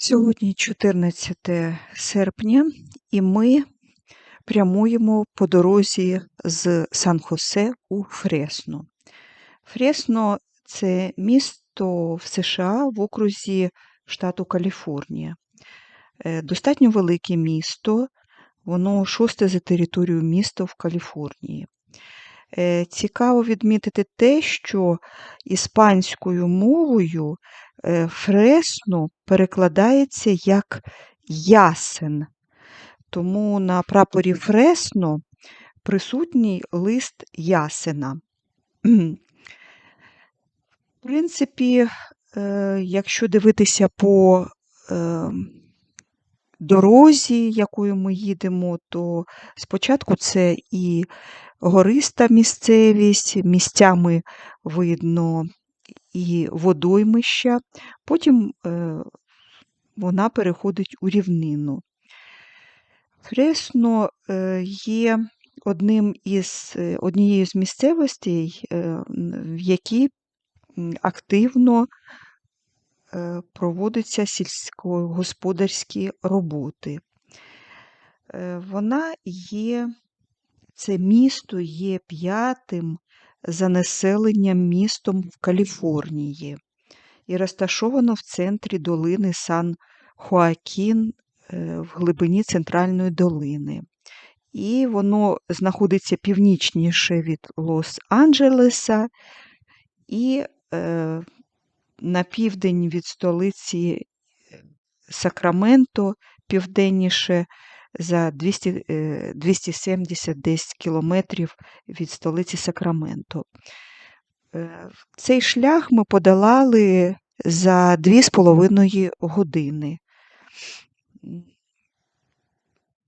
Сьогодні 14 серпня, і ми прямуємо по дорозі з Сан-Хосе у Фресно. Фресно це місто в США в окрузі штату Каліфорнія. Е, Достатньо велике місто, воно шосте за територією міста в Каліфорнії. Е, Цікаво відмітити те, що іспанською мовою е, фресно перекладається як ясен. Тому на прапорі фресно присутній лист ясена. В принципі, е, якщо дивитися по дорозі, якою ми їдемо, то спочатку це і гориста місцевість, місцями видно і водоймища, потім е, вона переходить у рівнину. Фресно е, є одним із, е, однією з місцевостей, в якій активно проводяться сільськогосподарські роботи. Вона є, це місто є п'ятим за населенням містом в Каліфорнії і розташовано в центрі долини Сан-Хоакін е, в глибині центральної долини. І воно знаходиться північніше від Лос-Анджелеса і е, на південь від столиці е, Сакраменто, південніше за 200, е, 270 десь кілометрів від столиці Сакраменто. Е, Цей шлях ми подолали за 2,5 години.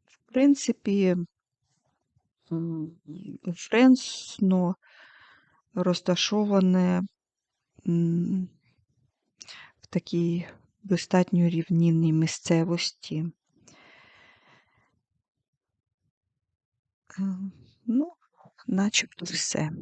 В принципі, Френсно розташоване в такій достатньо рівнинній місцевості. Ну, начебто все.